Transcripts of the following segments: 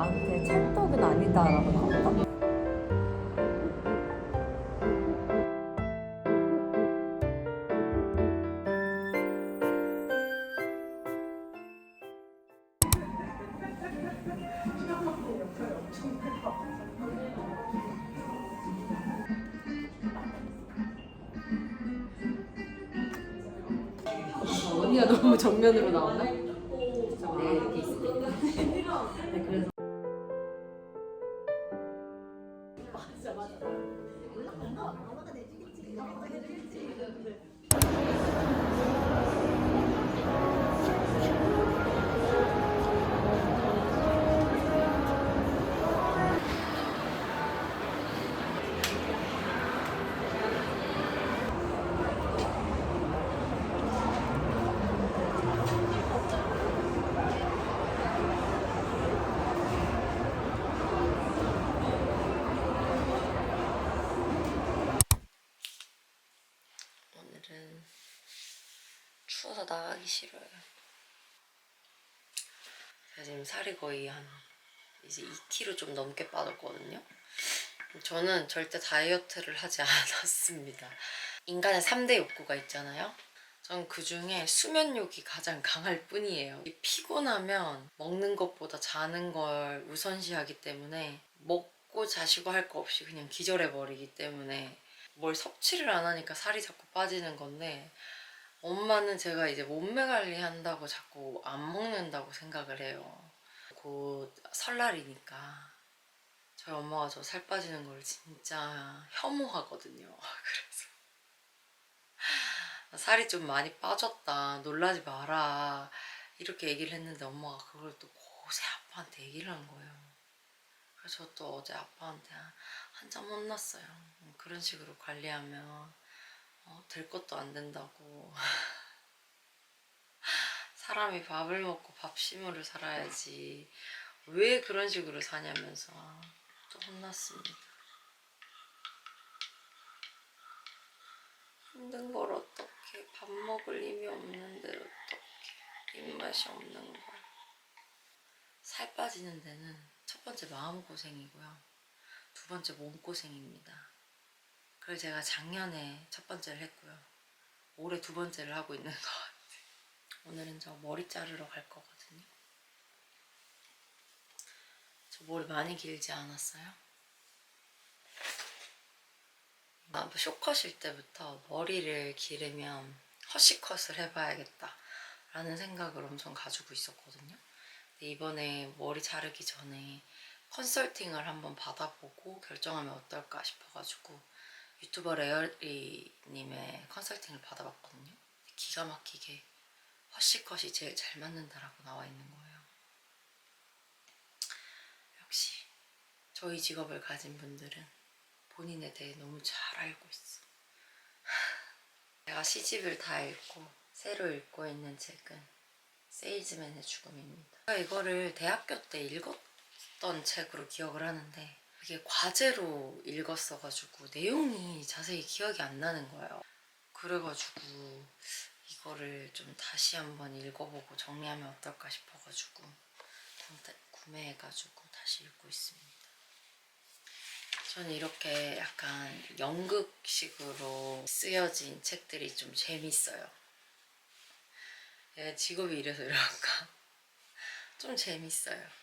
나한테 찰떡은 아니다라고 나왔다. 언니가 너무 정면으로 나오나? 네, 싫어요. 제가 지금 살이 거의 한 이제 2kg 좀 넘게 빠졌거든요. 저는 절대 다이어트를 하지 않았습니다. 인간의 3대 욕구가 있잖아요. 전 그 중에 수면욕이 가장 강할 뿐이에요. 이 피곤하면 먹는 것보다 자는 걸 우선시하기 때문에 먹고 자시고 할 거 없이 그냥 기절해버리기 때문에 뭘 섭취를 안 하니까 살이 자꾸 빠지는 건데 엄마는 제가 이제 몸매 관리한다고 자꾸 안 먹는다고 생각을 해요. 곧 설날이니까 저희 엄마가 저 살 빠지는 걸 진짜 혐오하거든요. 그래서 살이 좀 많이 빠졌다. 놀라지 마라. 이렇게 얘기를 했는데 엄마가 그걸 또 고세 아빠한테 얘기를 한 거예요. 그래서 저또 어제 아빠한테 한참 혼났어요. 음, 그런 식으로 관리하면 어, 될 것도 안 된다고. 사람이 밥을 먹고 밥심으로 살아야지. 왜 그런 식으로 사냐면서 또 혼났습니다. 힘든 걸 어떻게 밥 먹을 힘이 없는데 어떻게 입맛이 없는 걸. 살 빠지는 데는 첫 번째 마음고생이고요. 두 번째 몸고생입니다. 그걸 제가 작년에 첫 번째를 했고요. 올해 두 번째를 하고 있는 것 같아요. 오늘은 저 머리 자르러 갈 거거든요. 저 머리 많이 길지 않았어요? 아, 뭐 쇼컷일 때부터 머리를 기르면 허쉬컷을 해봐야겠다 라는 생각을 엄청 가지고 있었거든요. 이번에 머리 자르기 전에 컨설팅을 한번 받아보고 결정하면 어떨까 싶어가지고 유튜버 레어리님의 컨설팅을 받아봤거든요. 기가 막히게 허쉬컷이 제일 잘 맞는다라고 나와 있는 거예요. 역시 저희 직업을 가진 분들은 본인에 대해 너무 잘 알고 있어. 제가 시집을 다 읽고 새로 읽고 있는 책은 세일즈맨의 죽음입니다. 제가 이거를 대학교 때 읽었던 책으로 기억을 하는데 그게 과제로 읽었어가지고 내용이 자세히 기억이 안 나는 거예요. 그래가지고 이거를 좀 다시 한번 읽어보고 정리하면 어떨까 싶어가지고 구매- 구매해가지고 다시 읽고 있습니다. 저는 이렇게 약간 연극식으로 쓰여진 책들이 좀 재밌어요. 얘가 직업이 이래서 이럴까? 좀 재밌어요.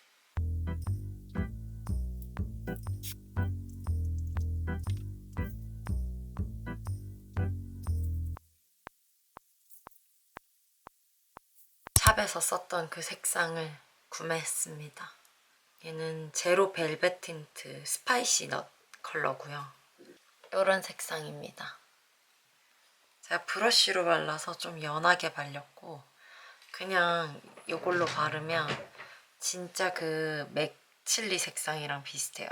샵에서 썼던 그 색상을 구매했습니다. 얘는 제로 벨벳 틴트 스파이시 넛 컬러고요. 이런 색상입니다. 제가 브러쉬로 발라서 좀 연하게 발렸고 그냥 이걸로 바르면 진짜 그 맥칠리 색상이랑 비슷해요.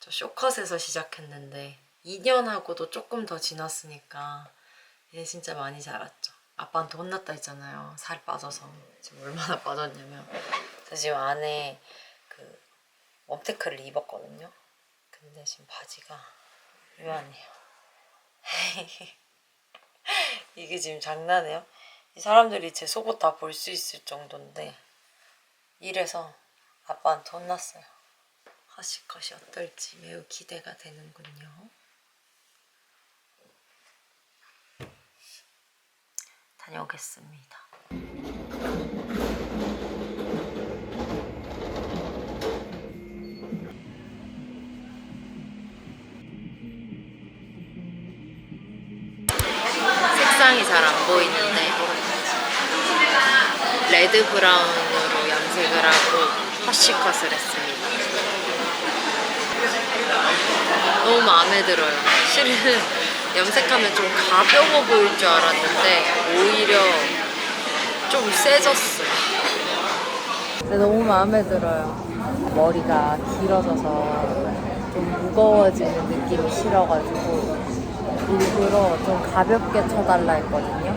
저 쇼컷에서 시작했는데 2년하고도 조금 더 지났으니까 이제 진짜 많이 자랐죠. 아빠한테 혼났다 했잖아요. 살 빠져서 지금 얼마나 빠졌냐면 저 지금 안에 그 웜테크를 입었거든요. 근데 지금 바지가 요한해요. 이게 지금 장난해요? 이 사람들이 제 속옷 다 볼 수 있을 정도인데 이래서 아빠한테 혼났어요. 허시컷이 어떨지 매우 기대가 되는군요. 다녀오겠습니다. 색상이 잘 안 보이는데 레드 브라운으로 염색을 하고 허쉬컷을 했습니다. 너무 마음에 들어요. 실은 염색하면 좀 가벼워 보일 줄 알았는데 오히려 좀 세졌어요. 근데 너무 마음에 들어요. 머리가 길어져서 좀 무거워지는 느낌이 싫어가지고 일부러 좀 가볍게 쳐달라 했거든요.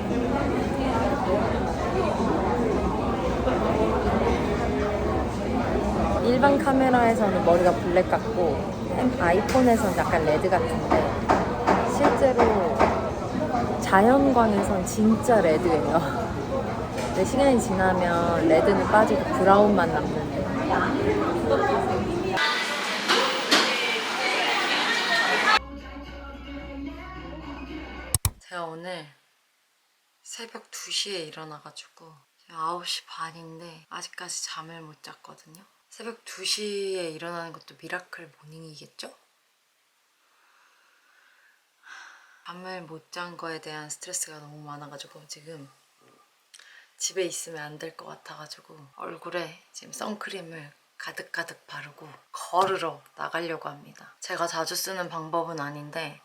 일반 카메라에서는 머리가 블랙 같고 햄- 아이폰에서는 약간 레드 같은데 실제로 자연광에선 진짜 레드예요. 근데 시간이 지나면 레드는 빠지고 브라운만 남는데 제가 오늘 새벽 2시에 일어나가지고 지금 9시 반인데 아직까지 잠을 못 잤거든요. 새벽 2시에 일어나는 것도 미라클 모닝이겠죠? 잠을 못 잔 거에 대한 스트레스가 너무 많아가지고 지금 집에 있으면 안 될 것 같아가지고 얼굴에 지금 선크림을 가득가득 바르고 걸으러 나가려고 합니다. 제가 자주 쓰는 방법은 아닌데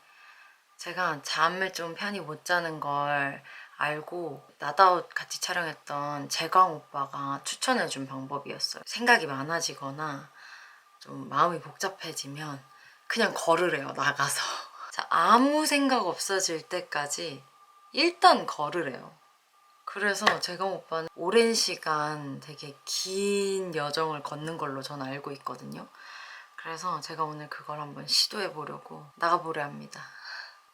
제가 잠을 좀 편히 못 자는 걸 알고 나다웃 같이 촬영했던 재광 오빠가 추천해준 방법이었어요. 생각이 많아지거나 좀 마음이 복잡해지면 그냥 걸으래요, 나가서. 자, 아무 생각 없어질 때까지 일단 걸으래요. 그래서 재광 오빠는 오랜 시간 되게 긴 여정을 걷는 걸로 전 알고 있거든요. 그래서 제가 오늘 그걸 한번 시도해 보려고 나가보려 합니다.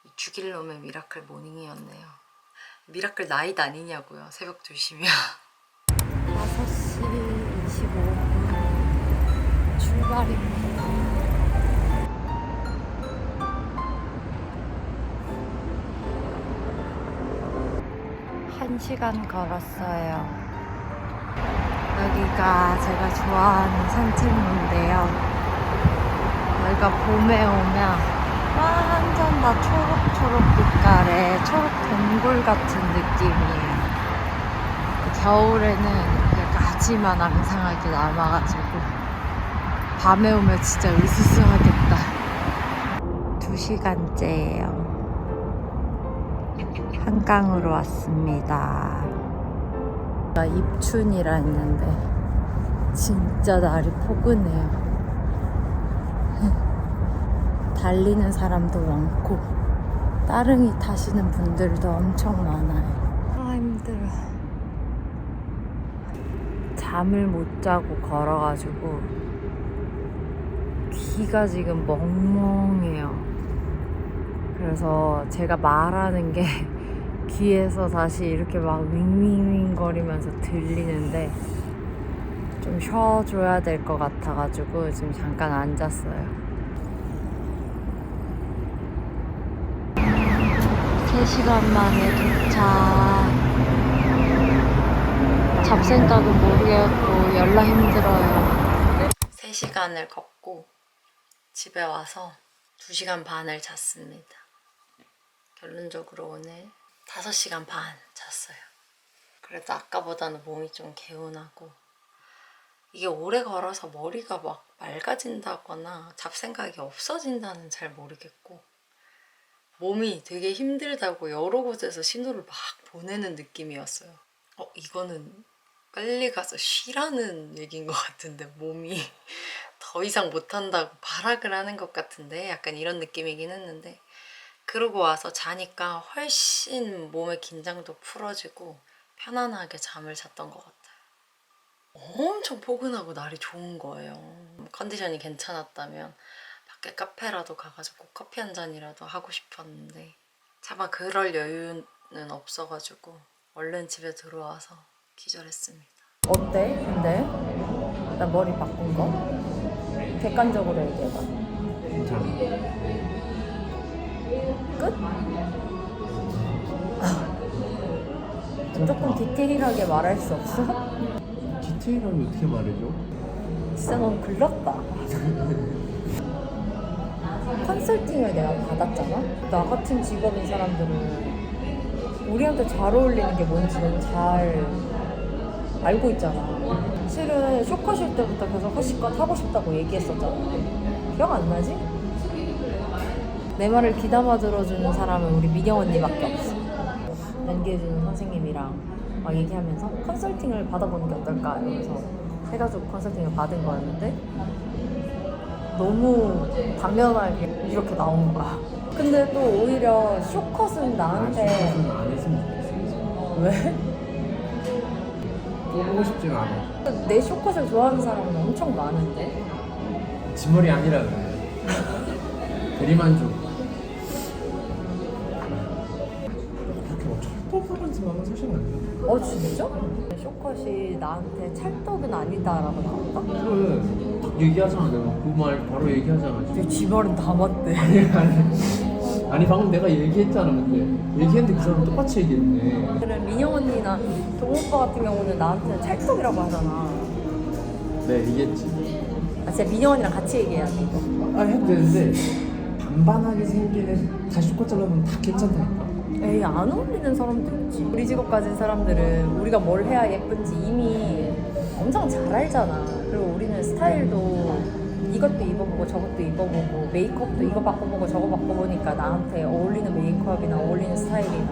이 죽일 놈의 미라클 모닝이었네요. 미라클 나잇 아니냐고요. 새벽 2시면. 5시 25분 출발입니다. 한 시간 걸었어요. 여기가 제가 좋아하는 산책로인데요. 여기가 봄에 오면 완전 다 초록초록 빛깔의 초록 동굴 같은 느낌이에요. 겨울에는 이렇게 가지만 앙상하게 남아가지고 밤에 오면 진짜 으스스하겠다. 두 시간째예요. 한강으로 왔습니다. 나 입춘이라 했는데 진짜 날이 포근해요. 달리는 사람도 많고 따릉이 타시는 분들도 엄청 많아요. 아 힘들어. 잠을 못 자고 걸어가지고 귀가 지금 멍멍해요. 그래서 제가 말하는 게 귀에서 다시 이렇게 막 윙윙윙 거리면서 들리는데 좀 쉬어줘야 될 것 같아가지고 지금 잠깐 앉았어요. 3시간 만에 도착. 잡생각은 모르겠고 연락 힘들어요. 3시간을 걷고 집에 와서 2시간 반을 잤습니다. 결론적으로 오늘 5시간 반 잤어요. 그래도 아까보다는 몸이 좀 개운하고 이게 오래 걸어서 머리가 막 맑아진다거나 잡생각이 없어진다는 잘 모르겠고 몸이 되게 힘들다고 여러 곳에서 신호를 막 보내는 느낌이었어요. 어, 이거는 빨리 가서 쉬라는 얘기인 것 같은데 몸이 더 이상 못한다고 발악을 하는 것 같은데 약간 이런 느낌이긴 했는데 그러고 와서 자니까 훨씬 몸의 긴장도 풀어지고 편안하게 잠을 잤던 것 같아요. 엄청 포근하고 날이 좋은 거예요. 컨디션이 괜찮았다면 밖에 카페라도 가가지고 커피 한 잔이라도 하고 싶었는데 차마 그럴 여유는 없어가지고 얼른 집에 들어와서 기절했습니다. 어때? 근데? 나 머리 바꾼 거? 객관적으로 얘기해봐. 괜찮아. 끝? 조금 디테일하게 말할 수 없어? 디테일하게 어떻게 말해줘? 진짜 넌 글렀다. 컨설팅을 내가 받았잖아? 나 같은 직업인 사람들은 우리한테 잘 어울리는 게 뭔지 너무 잘 알고 있잖아. 실은 쇼컷일 때부터 계속 허시컷 하고 싶다고 얘기했었잖아. 기억 안 나지? 내 말을 귀담아 들어주는 사람은 우리 민영 언니밖에 없어. 연기해주는 선생님이랑 막 얘기하면서 컨설팅을 받아보는 게 어떨까 이러면서 해가지고 컨설팅을 받은 거였는데 너무 당연하게 이렇게 나온 거야. 근데 또 오히려 쇼컷은 나한테 쇼컷은 안 했으면 좋겠어. 왜? 또 보고 싶지가 않아. 내 쇼컷을 좋아하는 사람은 엄청 많은데 지머리 아니라 그래. 대리만족. 철도파란지만 사실 아니야. 어 진짜? 쇼컷이 나한테 찰떡은 아니다라고 나왔다? 그래. 딱 얘기하잖아 내가 그 말 바로 얘기하잖아. 근데 지 말은 다 맞대 아니 아니. 아니 방금 내가 얘기했잖아 근데 얘기했는데 그 사람 똑같이 얘기했네. 그래 민영 언니나 동호 오빠 같은 경우는 나한테 찰떡이라고 하잖아 네 얘기했지. 아 진짜 민영 언니랑 같이 얘기해야 돼 이거 아 해도 되는데 반반하게 생긴 애 다시 꽂 잘라면 다 괜찮다니까. 에이 안 어울리는 사람도 있지 우리 직업 가진 사람들은 우리가 뭘 해야 예쁜지 이미 엄청 잘 알잖아 그리고 우리는 스타일도 이것도 입어보고 저것도 입어보고 메이크업도 이거 바꿔보고 저거 바꿔보니까 나한테 어울리는 메이크업이나 어울리는 스타일이나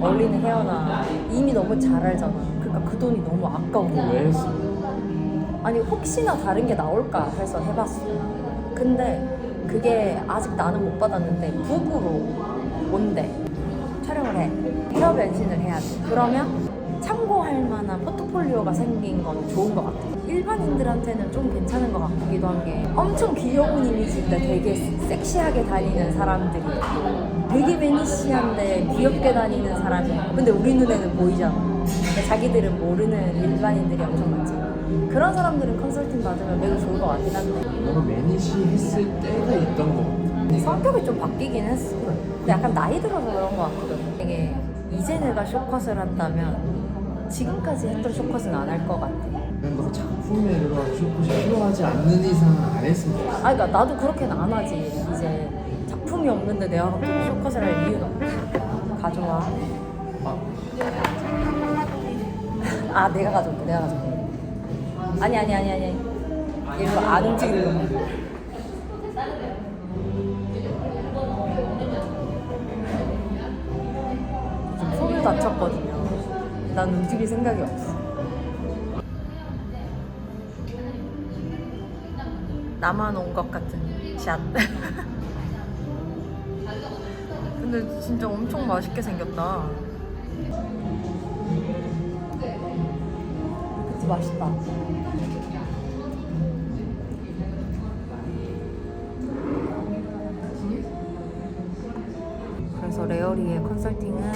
어울리는 헤어나 이미 너무 잘 알잖아 그러니까 그 돈이 너무 아까운 거야 왜 했어? 아니 혹시나 다른 게 나올까 해서 해봤어. 근데 그게 아직 나는 못 받았는데 북으로 온대. 촬영을 해. 헤어 변신을 해야 돼. 그러면 참고할 만한 포트폴리오가 생긴 건 좋은 것 같아. 일반인들한테는 좀 괜찮은 것 같기도 한 게 엄청 귀여운 이미지인데 되게 섹시하게 다니는 사람들이 있고 되게 베니시한데 귀엽게 다니는 사람이 있고 근데 우리 눈에는 보이잖아. 근데 자기들은 모르는 일반인들이 엄청 많지. 그런 사람들은 컨설팅 받으면 매우 좋을 것 같긴 한데 너가 매니시 했을 때가 있던 거 같아. 성격이 좀 바뀌긴 했어. 근데 약간 나이 들어서 그런 것 같거든. 되게 이제 내가 쇼컷을 한다면 지금까지 했던 쇼컷은 안 할 것 같아. 너가 작품에 들어가 쇼컷이 필요하지 않는 이상은 안 했으면 좋겠어. 아, 그러니까 나도 그렇게는 안 하지. 이제 작품이 없는데 내가 갑자기 쇼컷을 할 없지. 가져와. 아, 내가 가져올게. 내가 가져올게. 아니, 아니, 아니, 아니. 일로 안 움직이는 거. 다쳤거든요. 난 움직일 생각이 없어. 나만 온 것 같은 샷. 근데 진짜 엄청 맛있게 생겼다. 그치 맛있다. 그래서 레어리의 컨설팅은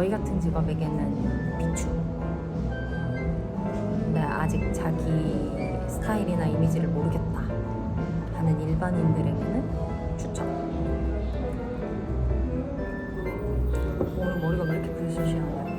저희 같은 직업에게는 비추. 근데 아직 자기 스타일이나 이미지를 모르겠다 하는 일반인들에게는 추천. 오늘 머리가 왜 이렇게 불시시하냐?